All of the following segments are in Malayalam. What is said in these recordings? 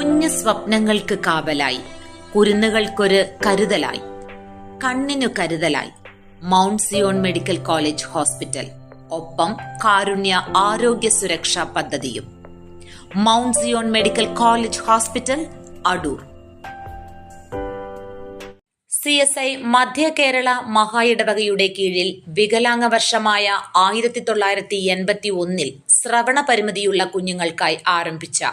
കുഞ്ഞു സ്വപ്നങ്ങൾക്ക് കാവലായി. കുരുന്നുകൾക്കൊരു കരുതലായി. കണ്ണിനു കരുതലായി. Mount Zion medical college hospital. ഒപ്പം കാരുണ്യ ആരോഗ്യ സുരക്ഷാ പദ്ധതിയും. Mount Zion medical college hospital Adoor. C S I മധ്യ കേരള മഹായിടവകയുടെ കീഴിൽ വികലാംഗ വർഷമായ ആയിരത്തി തൊള്ളായിരത്തി എൺപത്തി ഒന്നിൽ ശ്രവണ പരിമിതിയുള്ള കുഞ്ഞുങ്ങൾക്കായി ആരംഭിച്ച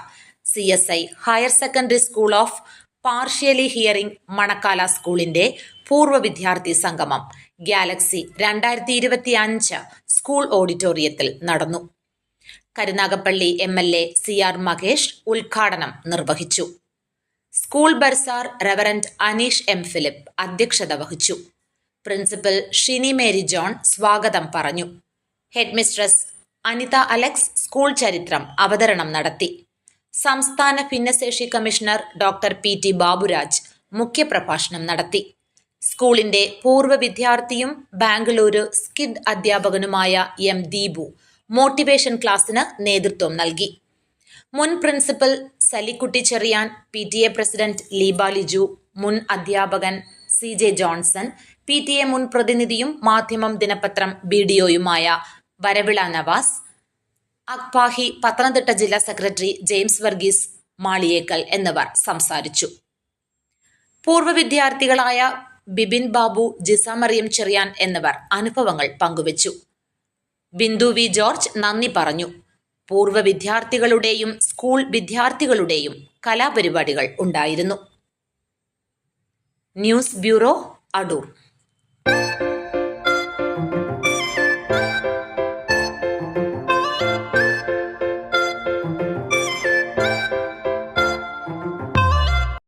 C S I higher secondary school of partially hearing Manakkala സ്കൂളിന്റെ പൂർവ വിദ്യാർത്ഥി സംഗമം ഗാലക്സി രണ്ടായിരത്തി ഇരുപത്തി അഞ്ച് സ്കൂൾ ഓഡിറ്റോറിയത്തിൽ നടന്നു. Karunagappally M L A C R Mahesh ഉദ്ഘാടനം നിർവഹിച്ചു. School bursar reverend Aneesh M Philip അധ്യക്ഷത വഹിച്ചു. പ്രിൻസിപ്പൽ ഷിനി മേരി ജോൺ സ്വാഗതം പറഞ്ഞു. ഹെഡ്മിസ്ട്രസ് അനിത അലക്സ് സ്കൂൾ ചരിത്രം അവതരണം നടത്തി. സംസ്ഥാന ഭിന്നശേഷി commissioner doctor P T Baburaj മുഖ്യപ്രഭാഷണം നടത്തി. സ്കൂളിന്റെ പൂർവ വിദ്യാർത്ഥിയും ബാംഗ്ലൂരു സ്കിഡ് അധ്യാപകനുമായ എം ദീപു മോട്ടിവേഷൻ ക്ലാസ്സിന് നേതൃത്വം നൽകി. മുൻ principal Salikutty Cherian P T A president Leeba Liju മുൻ അധ്യാപകൻ C J Johnson P T A മുൻ പ്രതിനിധിയും മാധ്യമം ദിനപത്രം ബി ഡിഒയുമായ വരവിള നവാസ് അക്പാഹി പത്തനംതിട്ട ജില്ലാ സെക്രട്ടറി ജെയിംസ് വർഗീസ് മാളിയേക്കൽ എന്നിവർ സംസാരിച്ചു. പൂർവ വിദ്യാർത്ഥികളായ ബിബിൻ ബാബു ജിസ മറിയം ചെറിയാൻ എന്നിവർ അനുഭവങ്ങൾ പങ്കുവച്ചു. ബിന്ദു വി ജോർജ് നന്ദി പറഞ്ഞു. പൂർവ വിദ്യാർത്ഥികളുടെയും സ്കൂൾ വിദ്യാർത്ഥികളുടെയും കലാപരിപാടികൾ ഉണ്ടായിരുന്നു. News bureau Adoor.